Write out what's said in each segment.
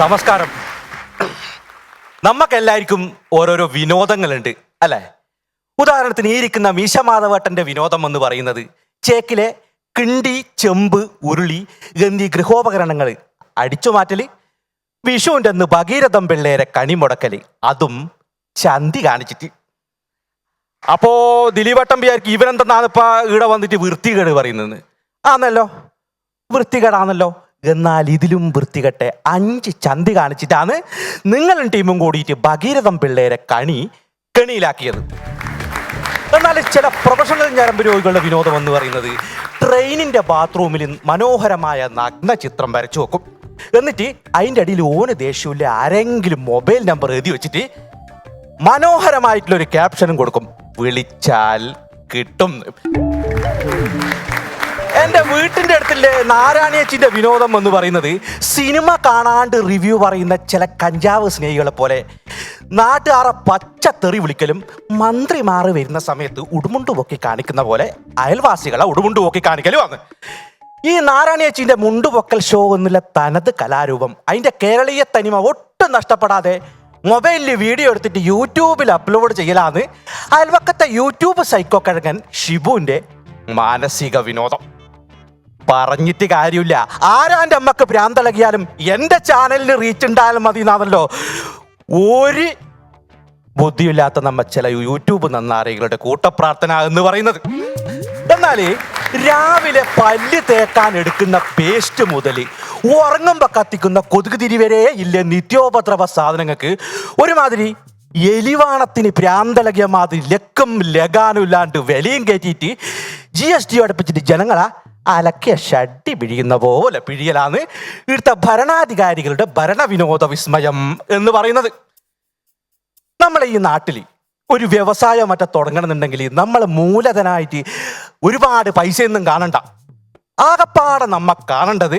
നമസ്കാരം. നമുക്കെല്ലാവർക്കും ഓരോരോ വിനോദങ്ങളുണ്ട് അല്ലേ? ഉദാഹരണത്തിന് ഈ ഇരിക്കുന്ന മീശമാധവട്ടന്റെ വിനോദം എന്ന് പറയുന്നത് ചേക്കിലെ കിണ്ടി ചെമ്പ് ഉരുളി എന്നീ ഗൃഹോപകരണങ്ങൾ അടിച്ചു മാറ്റൽ വിഷുവിന്റെ അന്ന് ഭഗീരഥം പിള്ളേരെ കണിമുടക്കൽ അതും ചന്തി കാണിച്ചിട്ട്. അപ്പോ ദിലീപട്ടം വിചാരിക്കും ഇവനെന്തെന്നാണ് ഇപ്പൊ ഇവിടെ വന്നിട്ട് വൃത്തികേട് പറയുന്നത് ആന്നല്ലോ. വൃത്തികേടാണല്ലോ എന്നാൽ ഇതിലും വൃത്തികെട്ടെ അഞ്ച് ചന്തി കാണിച്ചിട്ടാണ് നിങ്ങളും ടീമും കൂടിയിട്ട് ഭഗീരഥം പിള്ളേരെ കണി കെണിയിലാക്കിയത്. എന്നാൽ ചില പ്രൊഫഷണൽ ഞരമ്പ് രോഗികളുടെ വിനോദം എന്ന് പറയുന്നത് ട്രെയിനിന്റെ ബാത്റൂമിൽ മനോഹരമായ നഗ്ന ചിത്രം വരച്ചു വെക്കും. എന്നിട്ട് അതിന്റെ അടിയിൽ ഓന് ദേഷ്യമില്ല ആരെങ്കിലും മൊബൈൽ നമ്പർ എഴുതി വെച്ചിട്ട് മനോഹരമായിട്ടുള്ള ഒരു ക്യാപ്ഷനും കൊടുക്കും. വിളിച്ചാൽ കിട്ടും. എന്റെ വീട്ടിന്റെ അടുത്തില്ലേ നാരായണിയച്ചിന്റെ വിനോദം എന്ന് പറയുന്നത് സിനിമ കാണാണ്ട് റിവ്യൂ പറയുന്ന ചില കഞ്ചാവ് സ്നേഹികളെ പോലെ നാട്ടുകാരെ പച്ച തെറി വിളിക്കലും മന്ത്രിമാർ വരുന്ന സമയത്ത് ഉടുമുണ്ട് പൊക്കി കാണിക്കുന്ന പോലെ അയൽവാസികളെ ഉടുമുണ്ട് പൊക്കി കാണിക്കലുമാണ് ഈ നാരായണിയച്ചിന്റെ മുണ്ടുപൊക്കൽ ഷോ എന്നുള്ള തനത് കലാരൂപം അതിന്റെ കേരളീയ തനിമ ഒട്ടും നഷ്ടപ്പെടാതെ മൊബൈലിൽ വീഡിയോ എടുത്തിട്ട് യൂട്യൂബിൽ അപ്ലോഡ് ചെയ്യലാന്ന് അയൽവക്കത്തെ യൂട്യൂബ് സൈക്കോ കഴകൻ ഷിബുവിന്റെ മാനസിക വിനോദം. പറഞ്ഞിട്ട് കാര്യമില്ല. ആരാന്റെ അമ്മയ്ക്ക് ഭ്രാന്തളകിയാലും എന്റെ ചാനലിന് റീച്ച് ഉണ്ടായാലും മതി എന്നാണല്ലോ ഒരു ബുദ്ധിയില്ലാത്ത നമ്മ ചില യൂട്യൂബ് നന്നാറികളുടെ കൂട്ടപ്രാർത്ഥന എന്ന് പറയുന്നത്. എന്നാൽ രാവിലെ പല്ല് തേക്കാൻ എടുക്കുന്ന പേസ്റ്റ് മുതൽ ഉറങ്ങുമ്പോൾ കത്തിക്കുന്ന കൊതുക് തിരി വരെ ഇല്ല നിത്യോപദ്രവ സാധനങ്ങൾക്ക്? ഒരുമാതിരി എലിവാണത്തിന് പ്രാന്തലകിയ മാതിരി ലക്കും ലഗാനും ഇല്ലാണ്ട് വിലയും കയറ്റിയിട്ട് ജി എസ് ടി അടുപ്പിച്ചിട്ട് ജനങ്ങളാ അലക്കിയ ഷഡ്ഡി പിഴിയുന്ന പോലെ പിഴിയലാണ് ഇവിടുത്തെ ഭരണാധികാരികളുടെ ഭരണവിനോദ വിസ്മയം എന്ന് പറയുന്നത്. നമ്മളെ ഈ നാട്ടിൽ ഒരു വ്യവസായം മറ്റേ തുടങ്ങണമെന്നുണ്ടെങ്കിൽ നമ്മൾ മൂലധനായിട്ട് ഒരുപാട് പൈസയൊന്നും കാണണ്ട. ആകപ്പാടെ നമ്മ കാണേണ്ടത്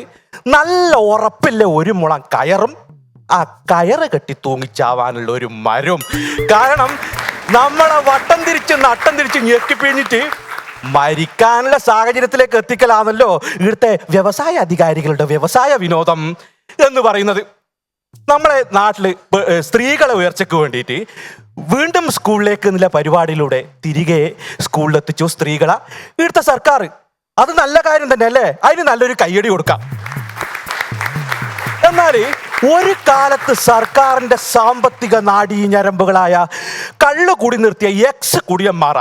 നല്ല ഉറപ്പില്ല ഒരു മുളം കയറും ആ കയറ് കെട്ടി തൂങ്ങിച്ചാവാനുള്ള ഒരു മരവും കാരണം നമ്മളെ വട്ടം തിരിച്ച് നട്ടം തിരിച്ച് ഞെക്കിപ്പിഴിഞ്ഞിട്ട് മരിക്കാനുള്ള സാഹചര്യത്തിലേക്ക് എത്തിക്കലാണല്ലോ ഇവിടുത്തെ വ്യവസായ അധികാരികളുടെ വ്യവസായ വിനോദം എന്ന് പറയുന്നത്. നമ്മളെ നാട്ടിൽ സ്ത്രീകളെ ഉയർച്ചയ്ക്ക് വേണ്ടിയിട്ട് വീണ്ടും സ്കൂളിലേക്ക് എന്നുള്ള പരിപാടിയിലൂടെ തിരികെ സ്കൂളിലെത്തിച്ചു സ്ത്രീകളെ. ഇവിടുത്തെ സർക്കാർ അത് നല്ല കാര്യം തന്നെ അല്ലേ അതിന് നല്ലൊരു കയ്യടി കൊടുക്കാം. എന്നാൽ ഒരു കാലത്ത് സർക്കാരിന്റെ സാമ്പത്തിക നാഡീ ഞരമ്പുകളായ കള്ളു കൂടി നിർത്തിയ എക്സ് കുടിയന്മാറ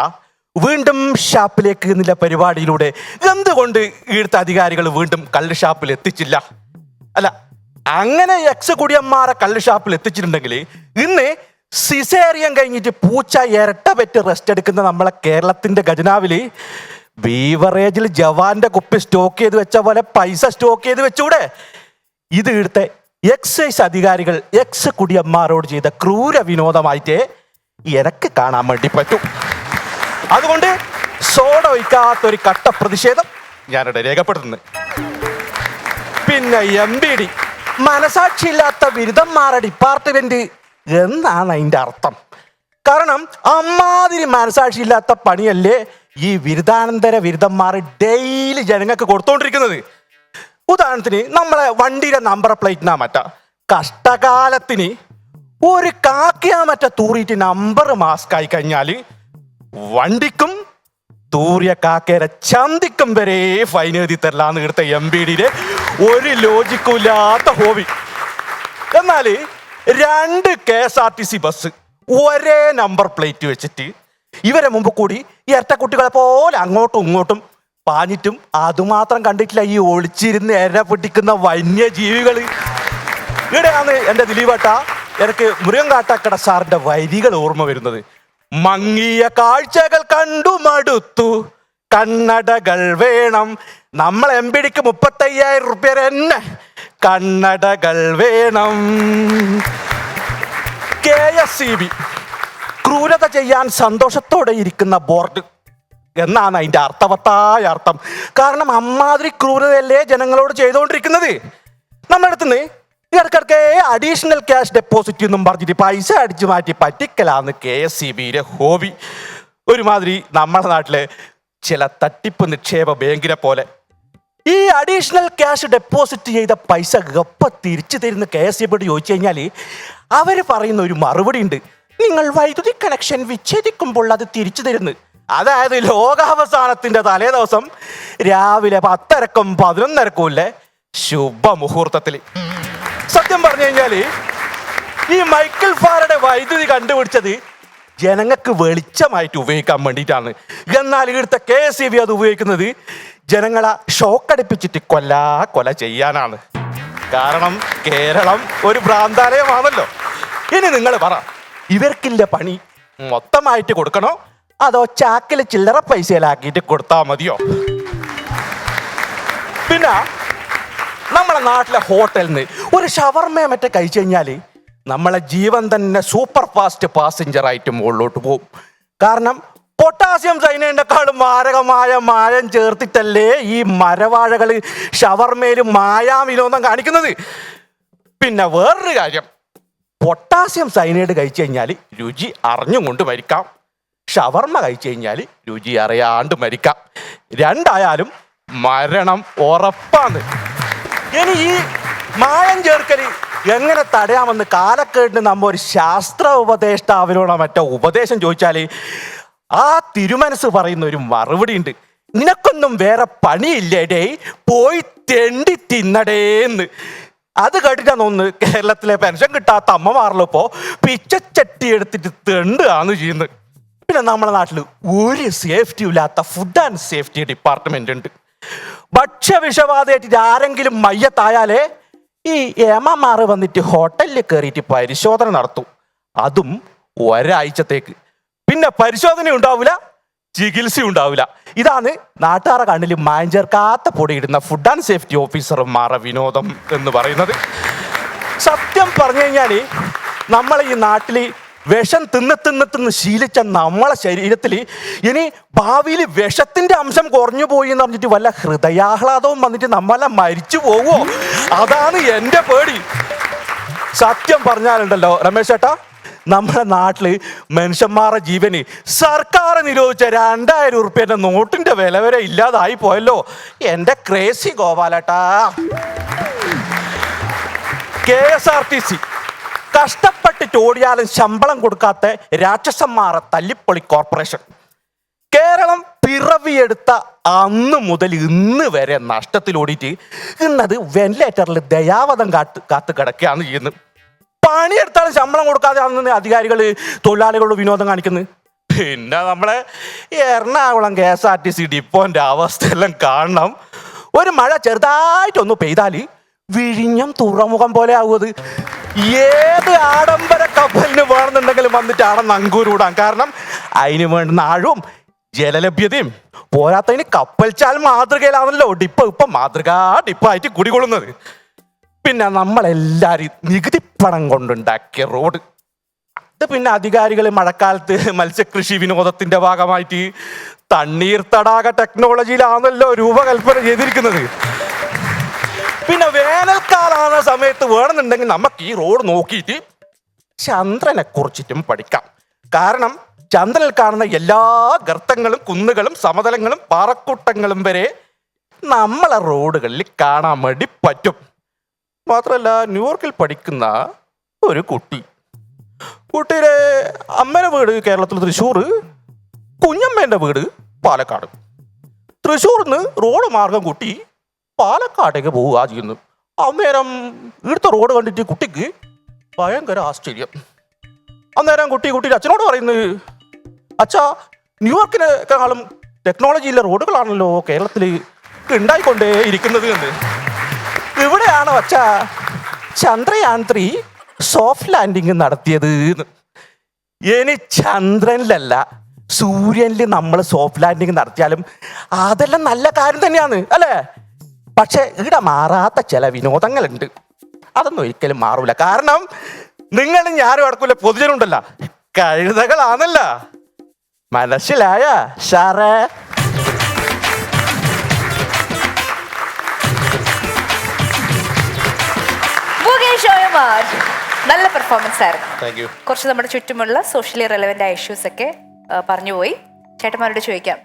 വീണ്ടും ഷാപ്പിലേക്ക് എന്നുള്ള പരിപാടിയിലൂടെ എന്തുകൊണ്ട് ഇവിടുത്തെ അധികാരികൾ വീണ്ടും കള്ള് ഷാപ്പിൽ എത്തിച്ചില്ല? അല്ല അങ്ങനെ എക്സ് കുടിയന്മാരെ കള്ള് ഷാപ്പിൽ എത്തിച്ചിട്ടുണ്ടെങ്കിൽ ഇന്ന് സിസേറിയൻ കഴിഞ്ഞിട്ട് പൂച്ച ഇരട്ട പെറ്റ് റെസ്റ്റ് എടുക്കുന്ന നമ്മളെ കേരളത്തിന്റെ ഖജനാവിൽ ബീവറേജിൽ ജവാന്റെ കുപ്പി സ്റ്റോക്ക് ചെയ്ത് വെച്ച പോലെ പൈസ സ്റ്റോക്ക് ചെയ്ത് വെച്ചൂടെ? ഇത് ഇവിടുത്തെ എക്സൈസ് അധികാരികൾ എക്സ് കുടിയന്മാരോട് ചെയ്ത ക്രൂര വിനോദമായിട്ടേ എനക്ക് കാണാൻ വേണ്ടി പറ്റൂ. അതുകൊണ്ട് സോഡ ഒഴിക്കാത്ത ഒരു കട്ട പ്രതിഷേധം ഞാനിവിടെ രേഖപ്പെടുത്തുന്നത് പിന്നെ എം ബി ഡി മനസാക്ഷിയില്ലാത്ത ബിരുദന്മാരുടെ ഡിപ്പാർട്ട്മെന്റ് എന്നാണ് അതിന്റെ അർത്ഥം. കാരണം അമ്മാതിരി മനസാക്ഷിയില്ലാത്ത പണിയല്ലേ ഈ ബിരുദാനന്തര ബിരുദന്മാർ ഡെയിലി ജനങ്ങൾക്ക് കൊടുത്തോണ്ടിരിക്കുന്നത്. ഉദാഹരണത്തിന് നമ്മളെ വണ്ടിയുടെ നമ്പർ പ്ലേറ്റിനാ മറ്റ. കഷ്ടകാലത്തിന് ഒരു കാക്കിയാ മറ്റ തൂറിയിട്ട് നമ്പർ മാസ്ക് ആയി കഴിഞ്ഞാൽ വണ്ടിക്കും തൂര്യ കാക്കേര ചന്തിക്കും വരെ ഫൈൻ എഴുതി തരലാന്ന് ഇവിടുത്തെ എം ബി ഡിയിലെ ഒരു ലോജിക്കും ഇല്ലാത്ത ഹോബി എന്നാൽ രണ്ട് K S R T C bus ഒരേ നമ്പർ പ്ലേറ്റ് വെച്ചിട്ട് ഇവരെ മുമ്പ് കൂടി ഈ ഇരട്ടക്കുട്ടികളെ പോലെ അങ്ങോട്ടും ഇങ്ങോട്ടും പാഞ്ഞിട്ടും അതുമാത്രം കണ്ടിട്ടില്ല ഈ ഒളിച്ചിരുന്ന് എര പൊട്ടിക്കുന്ന വന്യജീവികൾ ഇവിടെയാണ് എന്റെ ദിലീപേട്ട എനിക്ക് മുരുകൻകാട്ടക്കട സാറിന്റെ വരികൾ ഓർമ്മ വരുന്നത്. മങ്ങിയ കാഴ്ചകൾ കണ്ടു മടുത്തു കണ്ണടകൾ വേണം. നമ്മൾ എം പി ഡിക്ക് മുപ്പത്തയ്യായിരം റുപ്യ തന്നെ കണ്ണടകൾ വേണം. K S C B. ക്രൂരത ചെയ്യാൻ സന്തോഷത്തോടെ ഇരിക്കുന്ന ബോർഡ് എന്നാണ് അതിന്റെ അർത്ഥവത്തായ അർത്ഥം. കാരണം അമ്മാതിരി ക്രൂരതയല്ലേ ജനങ്ങളോട് ചെയ്തുകൊണ്ടിരിക്കുന്നത്? നമ്മുടെ അടുത്തുനിന്ന് ഇടക്കിടക്ക് അഡീഷണൽ ക്യാഷ് ഡെപ്പോസിറ്റ് എന്നും പറഞ്ഞിട്ട് പൈസ അടിച്ചു മാറ്റി പറ്റിക്കലാന്ന് കെ എസ് സി ബിയുടെ ഹോബി ഒരുമാതിരി നമ്മുടെ നാട്ടിലെ ചില തട്ടിപ്പ് നിക്ഷേപ ബാങ്കിനെ പോലെ. ഈ അഡീഷണൽ ക്യാഷ് ഡെപ്പോസിറ്റ് ചെയ്ത പൈസ ഗപ്പ തിരിച്ചു തരുന്ന കെ എസ് ഇബിയോട് ചോദിച്ചു കഴിഞ്ഞാൽ അവർ പറയുന്ന ഒരു മറുപടി ഉണ്ട്. നിങ്ങൾ വൈദ്യുതി കണക്ഷൻ വിച്ഛേദിക്കുമ്പോൾ അത് തിരിച്ചു തരുന്നു. അതായത് ലോകാവസാനത്തിന്റെ തലേ ദിവസം രാവിലെ പത്തരക്കും പതിനൊന്നരക്കും ഇല്ലേ ശുഭമുഹൂർത്തത്തിൽ സത്യം പറഞ്ഞു കഴിഞ്ഞാൽ ഈ മൈക്കിൾ ഫാരയുടെ വൈദ്യുതി കണ്ടുപിടിച്ചത് ജനങ്ങൾക്ക് വെളിച്ചമായിട്ട് ഉപയോഗിക്കാൻ വേണ്ടിയിട്ടാണ്. എന്നാൽ ഇവിടുത്തെ കെ എസ് ഇ ബി അത് ഉപയോഗിക്കുന്നത് ജനങ്ങളെ ഷോക്കടിപ്പിച്ചിട്ട് കൊല്ലാ കൊല ചെയ്യാനാണ്. കാരണം കേരളം ഒരു ഭ്രാന്താലയമാണല്ലോ. ഇനി നിങ്ങൾ പറ ഇവർക്കില്ല പണി മൊത്തമായിട്ട് കൊടുക്കണോ? അതോ ചാക്കിൽ ചില്ലറ പൈസയിലാക്കിയിട്ട് കൊടുത്താൽ മതിയോ? പിന്നെ നമ്മളെ നാട്ടിലെ ഹോട്ടലിൽ നിന്ന് ഒരു ഷവർമേ മറ്റേ കഴിച്ചു കഴിഞ്ഞാൽ നമ്മളെ ജീവൻ തന്നെ സൂപ്പർ ഫാസ്റ്റ് പാസഞ്ചർ ആയിട്ട് മുകളിലോട്ട് പോകും. കാരണം പൊട്ടാസ്യം സൈനേന്റെക്കാളും മാരകമായ മായം ചേർത്തിട്ടല്ലേ ഈ മരവാഴകൾ ഷവർമയിലും മായാവിനോദം കാണിക്കുന്നത്? പിന്നെ വേറൊരു കാര്യം. പൊട്ടാസ്യം സൈനൈഡ് കഴിച്ചു കഴിഞ്ഞാൽ രുചി അറിഞ്ഞുകൊണ്ട് മരിക്കാം. ഷവർമ കഴിച്ചു കഴിഞ്ഞാൽ രുചി അറിയാണ്ട് മരിക്കാം. രണ്ടായാലും മരണം ഉറപ്പാണ്. ഇനി ഈ മായം ചേർക്കൽ എങ്ങനെ തടയാമെന്ന് കാലക്കേടിന് നമ്മ ഒരു ശാസ്ത്ര ഉപദേഷ്ടാവിനോടോ മറ്റോ ഉപദേശം ചോദിച്ചാൽ ആ തിരുമനസ് പറയുന്ന ഒരു മറുപടി ഉണ്ട്. നിനക്കൊന്നും വേറെ പണിയില്ലേടേ പോയി തെണ്ടി തിന്നടേന്ന്. അത് കേട്ടിട്ടാണ് ഒന്ന് കേരളത്തിലെ പെൻഷൻ കിട്ടാത്ത അമ്മമാരിലോ ഇപ്പോ പിച്ചച്ചട്ടി എടുത്തിട്ട് തെണ്ടുകയാണ് ചെയ്യുന്നത്. പിന്നെ നമ്മുടെ നാട്ടിൽ ഒരു സേഫ്റ്റി ഇല്ലാത്ത ഫുഡ് ആൻഡ് സേഫ്റ്റി ഡിപ്പാർട്ട്മെന്റ് ഉണ്ട്. ഭക്ഷ്യവിഷബാധയായിട്ട് ആരെങ്കിലും മയ്യത്തായാലേ ഈ ഏമാമാറ് വന്നിട്ട് ഹോട്ടലിൽ കയറിയിട്ട് പരിശോധന നടത്തും. അതും ഒരാഴ്ചത്തേക്ക്. പിന്നെ പരിശോധന ഉണ്ടാവില്ല ചികിത്സ ഉണ്ടാവില്ല ഇതാണ് നാട്ടുകാരെ കണ്ണിൽ മായം ചേർക്കാത്ത പൊടിയിടുന്ന ഫുഡ് ആൻഡ് സേഫ്റ്റി ഓഫീസർമാരുടെ വിനോദം എന്ന് പറയുന്നത്. സത്യം പറഞ്ഞു കഴിഞ്ഞാൽ നമ്മൾ ഈ നാട്ടിൽ വിഷം തിന്ന് തിന്ന് തിന്ന് ശീലിച്ച നമ്മളെ ശരീരത്തിൽ ഇനി ഭാവിയിൽ വിഷത്തിന്റെ അംശം കുറഞ്ഞു പോയി എന്ന് പറഞ്ഞിട്ട് വല്ല ഹൃദയാഹ്ലാദവും വന്നിട്ട് നമ്മളെ മരിച്ചു പോവോ? അതാണ് എന്റെ പേടി. സത്യം പറഞ്ഞാലുണ്ടല്ലോ രമേശ് ചേട്ടാ നമ്മുടെ നാട്ടിൽ മനുഷ്യന്മാരുടെ ജീവന് സർക്കാർ നിരോധിച്ച രണ്ടായിരം ഉറുപ്പ്യന്റെ നോട്ടിന്റെ വില വരെ ഇല്ലാതായി പോയല്ലോ. എന്റെ crazy ഗോപാലേട്ടാ. K S R T C. കഷ്ടപ്പെട്ടിട്ട് ഓടിയാലും ശമ്പളം കൊടുക്കാത്ത രാക്ഷസന്മാരെ തല്ലിപ്പൊളി കോർപ്പറേഷൻ. കേരളം പിറവിയെടുത്ത അന്ന് മുതൽ ഇന്ന് വരെ നഷ്ടത്തിൽ ഓടിയിട്ട് ഇന്നത് വെന്റിലേറ്ററിൽ ദയാവധം കാത്ത് കാത്ത് കിടക്കുകയാണ് ചെയ്യുന്നത്. പണിയെടുത്താലും ശമ്പളം കൊടുക്കാതെ അന്ന് അധികാരികൾ തൊഴിലാളികളോട് വിനോദം കാണിക്കുന്നത്. പിന്നെ നമ്മളെ Ernakulam K S R T C ഡിപ്പോന്റെ അവസ്ഥയെല്ലാം കാണണം. ഒരു മഴ ചെറുതായിട്ടൊന്ന് പെയ്താൽ വിഴിഞ്ഞം തുറമുഖം പോലെ ആവുന്നത്. ഏത് ആഡംബര കപ്പലിന് വേണമെന്നുണ്ടെങ്കിലും വന്നിട്ട് നങ്കൂർ നങ്കൂരൂടാം. കാരണം അതിന് വേണ്ടുന്ന ആഴവും ജലലഭ്യതയും പോരാത്തതിന് കപ്പൽ ചാൽ മാതൃകയിലാണല്ലോ ഡിപ്പ് ഇപ്പൊ മാതൃകാ ഡിപ്പായിട്ട് കുടികൊള്ളുന്നത്. പിന്നെ നമ്മളെല്ലാരും പണം കൊണ്ടുണ്ടാക്കിയ റോഡ്. അത് പിന്നെ അധികാരികൾ മഴക്കാലത്ത് മത്സ്യകൃഷി വിനോദത്തിന്റെ ഭാഗമായിട്ട് തണ്ണീർ തടാക ടെക്നോളജിയിലാണല്ലോ രൂപകൽപ്പന ചെയ്തിരിക്കുന്നത്. പിന്നെ വേനൽക്കാലാണ് സമയത്ത് വേണമെന്നുണ്ടെങ്കിൽ നമുക്ക് ഈ റോഡ് നോക്കിയിട്ട് ചന്ദ്രനെ കുറിച്ചിട്ടും പഠിക്കാം. കാരണം ചന്ദ്രനിൽ കാണുന്ന എല്ലാ ഗർത്തങ്ങളും കുന്നുകളും സമതലങ്ങളും പാറക്കൂട്ടങ്ങളും വരെ നമ്മളെ റോഡുകളിൽ കാണാൻ വേണ്ടി പറ്റും. മാത്രമല്ല ന്യൂയോർക്കിൽ പഠിക്കുന്ന ഒരു കുട്ടി. കുട്ടിയുടെ അമ്മയുടെ വീട് കേരളത്തിൽ തൃശ്ശൂർ കുഞ്ഞമ്മേന്റെ വീട് പാലക്കാട്. തൃശ്ശൂരിൽ നിന്ന് റോഡ് മാർഗം കുട്ടി പാലക്കാടേക്ക് പോവുക ചെയ്യുന്നു. അന്നേരം ഇവിടുത്തെ റോഡ് കണ്ടിട്ട് കുട്ടിക്ക് ഭയങ്കര ആശ്ചര്യം. അന്നേരം കുട്ടി കുട്ടിയുടെ അച്ഛനോട് പറയുന്നത് അച്ഛാ ന്യൂയോർക്കിനെക്കാളും ടെക്നോളജിയിലെ റോഡുകളാണല്ലോ കേരളത്തിൽ ഉണ്ടായിക്കൊണ്ടേ ഇരിക്കുന്നത് എന്ന്. ഇവിടെയാണ് അച്ഛ ചന്ദ്രയാൻ ത്രീ സോഫ്റ്റ് ലാൻഡിങ് നടത്തിയത്. ഇനി ചന്ദ്രനിലല്ല സൂര്യനിൽ നമ്മൾ സോഫ്റ്റ് ലാൻഡിങ് നടത്തിയാലും അതെല്ലാം നല്ല കാര്യം തന്നെയാണ് അല്ലേ? പക്ഷെ ഇവിടെ മാറാത്ത ചില വിനോദങ്ങളുണ്ട്. അതൊന്നും ഒരിക്കലും മാറൂല. കാരണം നിങ്ങളും ഞാനും അടക്കൂല പൊതുജനുണ്ടല്ല. കഴുതകളാണല്ല. മനസ്സിലായ സാറേ? നല്ല പെർഫോമൻസ് ആയിരുന്നു. കുറച്ച് നമ്മുടെ ചുറ്റുമുള്ള സോഷ്യലി റെലവെന്റ് ആയ ഇഷ്യൂസ് ഒക്കെ പറഞ്ഞുപോയി. ചേട്ടന്മാരോട് ചോദിക്കാം.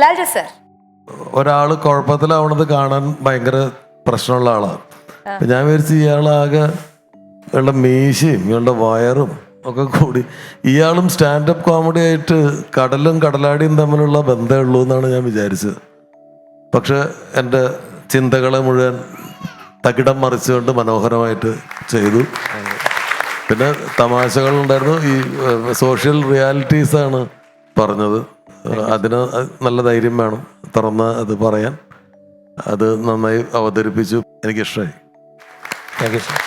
ലാൽജ സർ ഒരാൾ കുഴപ്പത്തിലാവണത് കാണാൻ ഭയങ്കര പ്രശ്നമുള്ള ആളാണ് അപ്പം ഞാൻ വിചാരിച്ചു ഇയാളാകെ ഇയാളുടെ മീശയും ഇയാളുടെ വയറും ഒക്കെ കൂടി ഇയാളും സ്റ്റാൻഡപ്പ് കോമഡി ആയിട്ട് കടലും കടലാടിയും തമ്മിലുള്ള ബന്ധമേ ഉള്ളൂ എന്നാണ് ഞാൻ വിചാരിച്ചത്. പക്ഷെ എന്റെ ചിന്തകളെ മുഴുവൻ തകിടം മറിച്ചുകൊണ്ട് മനോഹരമായിട്ട് ചെയ്തു. പിന്നെ തമാശകളുണ്ടായിരുന്നു ഈ സോഷ്യൽ റിയാലിറ്റീസാണ് ആണ് പറഞ്ഞത്. അതിന് നല്ല ധൈര്യം വേണം. തുറന്ന് അത് പറയാൻ. അത് നന്നായി അവതരിപ്പിച്ചു. എനിക്കിഷ്ടമായി. ഇഷ്ടമായി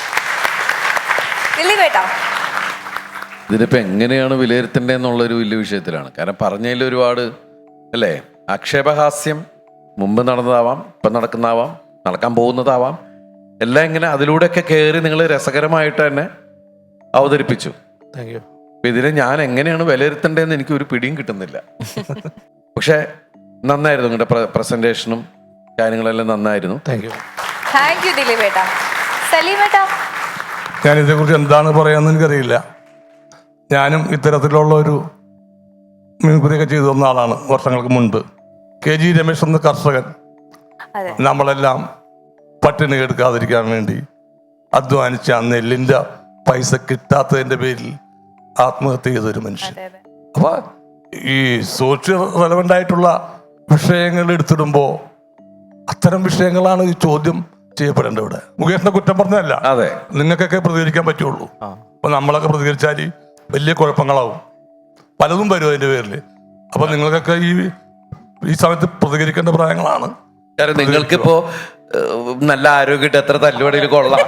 ഇതിനിപ്പോൾ എങ്ങനെയാണ് വിലയിരുത്തേണ്ടത് എന്നുള്ളൊരു വലിയ വിഷയത്തിലാണ്. കാരണം പറഞ്ഞതിൽ ഒരുപാട് അല്ലേ? ആക്ഷേപഹാസ്യം മുമ്പ് നടന്നതാവാം ഇപ്പം നടക്കുന്നതാവാം നടക്കാൻ പോകുന്നതാവാം. എല്ലാം ഇങ്ങനെ അതിലൂടെയൊക്കെ കയറി നിങ്ങൾ രസകരമായിട്ട് തന്നെ അവതരിപ്പിച്ചു. താങ്ക് യു ഇതിനെ ഞാൻ എങ്ങനെയാണ് വിലയിരുത്തേണ്ടതെന്ന് എനിക്ക് ഒരു പിടിയും കിട്ടുന്നില്ല. പക്ഷേ നന്നായിരുന്നു നിങ്ങളുടെ പ്രസന്റേഷനും കാര്യങ്ങളെല്ലാം നന്നായിരുന്നു. Thank you thank you Dileep ഏട്ടാ. സലീം ഏട്ടാ. ഞാൻ ഇതേക്കുറിച്ച് എന്താണ് പറയാന്ന് എനിക്കറിയില്ല. ഞാനും ഇത്തരത്തിലുള്ള ഒരു മിമിക്രിയൊക്കെ ചെയ്തു തന്ന ആളാണ് വർഷങ്ങൾക്ക് മുൻപ്. കെ ജി രമേശ് എന്ന കർഷകൻ. അതെ. നമ്മളെല്ലാം പട്ടിണി എടുക്കാതിരിക്കാൻ വേണ്ടി അധ്വാനിച്ച ആ നെല്ലിന്റെ പൈസ കിട്ടാത്തതിന്റെ പേരിൽ ആത്മഹത്യ ചെയ്തൊരു മനുഷ്യൻ. അപ്പോൾ ഈ സോഷ്യൽ റെലവന്റ് ആയിട്ടുള്ള വിഷയങ്ങൾ എടുത്തിടുമ്പോൾ അത്തരം വിഷയങ്ങളാണ് ഈ ചോദ്യം ചെയ്യപ്പെടേണ്ടത് ഇവിടെ. മുകേഷിനെ കുറ്റം പറഞ്ഞതല്ല. അതെ. നിങ്ങൾക്കൊക്കെ പ്രതികരിക്കാൻ പറ്റുള്ളൂ. അപ്പൊ നമ്മളൊക്കെ പ്രതികരിച്ചാൽ വലിയ കുഴപ്പങ്ങളാവും. പലതും വരും അതിന്റെ പേരിൽ അപ്പൊ നിങ്ങൾക്കൊക്കെ ഈ ഈ സമയത്ത് പ്രതികരിക്കേണ്ട പ്രായങ്ങളാണ്. നിങ്ങൾക്കിപ്പോ നല്ല ആരോഗ്യമായിട്ട് എത്ര തല്ലുപടിയിൽ കൊള്ളാം.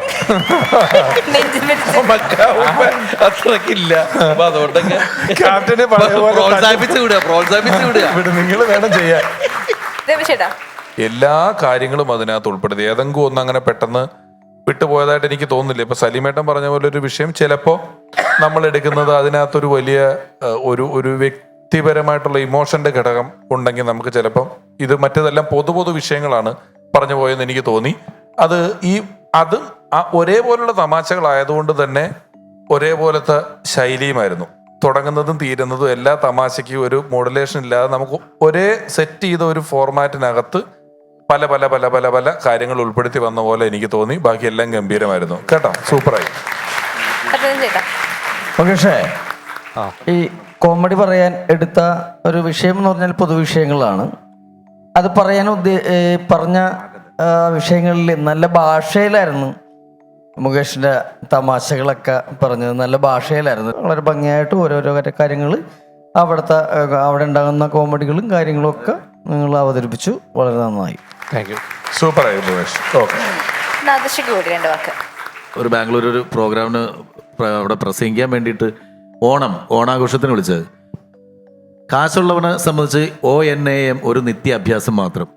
അത്രക്കില്ല അപ്പൊ അതുകൊണ്ടൊക്കെ ക്യാപ്റ്റനെ പഴയ പോലെ പ്രോത്സാഹിപ്പിച്ചു വിടുക പ്രോത്സാഹിപ്പിച്ചു വിടുക. ഇവിടെ നിങ്ങൾ വേണം ചെയ്യാൻ. എല്ലാ കാര്യങ്ങളും അതിനകത്ത് ഉൾപ്പെടുത്തി. ഏതെങ്കിലും ഒന്ന് അങ്ങനെ പെട്ടെന്ന് വിട്ടുപോയതായിട്ട് എനിക്ക് തോന്നുന്നില്ല. ഇപ്പൊ സലീമേട്ടൻ പറഞ്ഞ പോലെ ഒരു വിഷയം ചിലപ്പോ നമ്മൾ എടുക്കുന്നത് അതിനകത്തൊരു വലിയ ഏഹ്, ഒരു ഒരു വ്യക്തിപരമായിട്ടുള്ള ഇമോഷന്റെ ഘടകം ഉണ്ടെങ്കിൽ നമുക്ക് ചിലപ്പം ഇത് മറ്റേതെല്ലാം പൊതു പൊതു വിഷയങ്ങളാണ്. പറഞ്ഞു പോയെന്ന് എനിക്ക് തോന്നി. അത് ഈ അത് ആ ഒരേപോലുള്ള തമാശകളായതുകൊണ്ട് തന്നെ ഒരേപോലത്തെ ശൈലിയുമായിരുന്നു. തുടങ്ങുന്നതും തീരുന്നതും എല്ലാ തമാശയ്ക്കും ഒരു മോഡുലേഷൻ ഇല്ലാതെ നമുക്ക് ഒരേ സെറ്റ് ചെയ്ത ഒരു ഫോർമാറ്റിനകത്ത് പല പല പല പല പല കാര്യങ്ങൾ ഉൾപ്പെടുത്തി വന്ന പോലെ എനിക്ക് തോന്നി. ബാക്കി എല്ലാം ഗംഭീരമായിരുന്നു. കേട്ടോ? സൂപ്പറായി. പക്ഷേ ഈ കോമഡി പറയാൻ എടുത്ത ഒരു വിഷയം എന്ന് പറഞ്ഞാൽ പൊതുവിഷയങ്ങളാണ്. അത് പറയാൻ ഉദ്ദേ പറഞ്ഞ വിഷയങ്ങളിൽ നല്ല ഭാഷയിലായിരുന്നു മുകേഷിന്റെ തമാശകളൊക്കെ പറഞ്ഞത്. നല്ല ഭാഷയിലായിരുന്നു. വളരെ ഭംഗിയായിട്ട് ഓരോരോ കാര്യങ്ങൾ അവിടുത്തെ അവിടെ ഉണ്ടാകുന്ന കോമഡികളും കാര്യങ്ങളും ഒക്കെ നിങ്ങൾ അവതരിപ്പിച്ചു. വളരെ നന്നായി. താങ്ക് യു സൂപ്പറായി മുകേഷ്. ഓക്കെ ഒരു ബാംഗ്ലൂർ ഒരു പ്രോഗ്രാമിന് പ്ര- അവിടെ പ്രസംഗിക്കാൻ വേണ്ടിയിട്ട് ഓണം ഓണാഘോഷത്തിന് വിളിച്ചത്. കാശുള്ളവനെ സംബന്ധിച്ച് ഒ എൻ എ എം ഒരു നിത്യ അഭ്യാസം മാത്രം.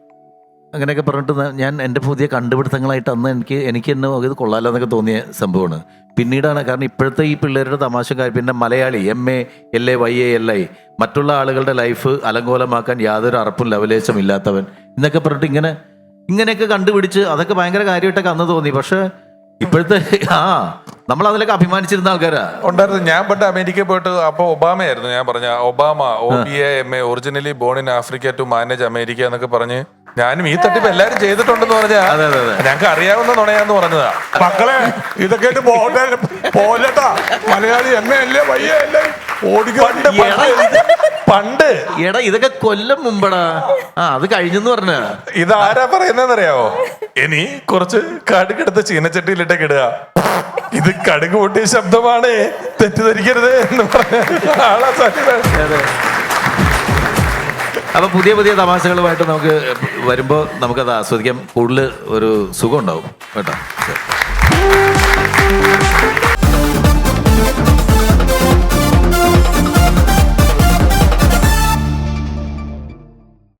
അങ്ങനെയൊക്കെ പറഞ്ഞിട്ട് ഞാൻ എന്റെ പുതിയ കണ്ടുപിടുത്തങ്ങളായിട്ട് അന്ന് എനിക്ക് എനിക്ക് തന്നെ ഇത് കൊള്ളാമല്ലോ എന്നൊക്കെ തോന്നിയ സംഭവമാണ്. പിന്നീടാണ് കാരണം ഇപ്പോഴത്തെ ഈ പിള്ളേരുടെ തമാശ കാര്യം. പിന്നെ Malayali M A L A Y A L I മറ്റുള്ള ആളുകളുടെ ലൈഫ് അലങ്കോലമാക്കാൻ യാതൊരു അറപ്പും ലവലേശം ഇല്ലാത്തവൻ. എന്നൊക്കെ പറഞ്ഞിട്ട് ഇങ്ങനെ ഇങ്ങനെയൊക്കെ കണ്ടുപിടിച്ച് അതൊക്കെ ഭയങ്കര കാര്യമായിട്ടൊക്കെ അന്ന് തോന്നി. പക്ഷേ ഇപ്പോഴത്തെ ആ നമ്മൾ അതിലൊക്കെ അഭിമാനിച്ചിരുന്ന ആൾക്കാരാ. ഉണ്ടായിരുന്നു. ഞാൻ പണ്ട് അമേരിക്കയിൽ പോയിട്ട് അപ്പൊ ഒബാമയായിരുന്നു. ഞാൻ പറഞ്ഞ Obama O B A M A originally born in Africa to manage America എന്നൊക്കെ പറഞ്ഞ് ഞാനും ഈ തട്ടിപ്പ് എല്ലാരും ചെയ്തിട്ടുണ്ടെന്ന് പറഞ്ഞാ അതെ, അതെ, അതെ. ഞങ്ങൾക്ക് അറിയാവുന്ന നുണയാന്ന് പറഞ്ഞതാ. മക്കളെ ഇതൊക്കെ പോലട്ടാ മലയാളി എം വയ്യല്ലേ ഓടിക്കൊണ്ട് പണ്ട് എടാ ഇതൊക്കെ കൊല്ലം മുമ്പടാ. ആ അത് കഴിഞ്ഞെന്ന് പറഞ്ഞ. ഇതാരാ പറയുന്നറിയാവോ ഇനി കുറച്ച് കടുക്കെടുത്ത് ചീനച്ചട്ടിയിലിട്ടൊക്കെ ഇടുക. ഇത് കടുക് പൊട്ടിയ ശബ്ദമാണ്. തെറ്റിദ്ധരിക്കരുത് എന്ന് പറഞ്ഞ ആളാ സത്യമാണ്. അപ്പൊ പുതിയ പുതിയ തമാശകളുമായിട്ട് നമുക്ക് വരുമ്പോൾ നമുക്കത് ആസ്വദിക്കാം. കൂടുതൽ ഒരു സുഖം ഉണ്ടാവും. കേട്ടോ?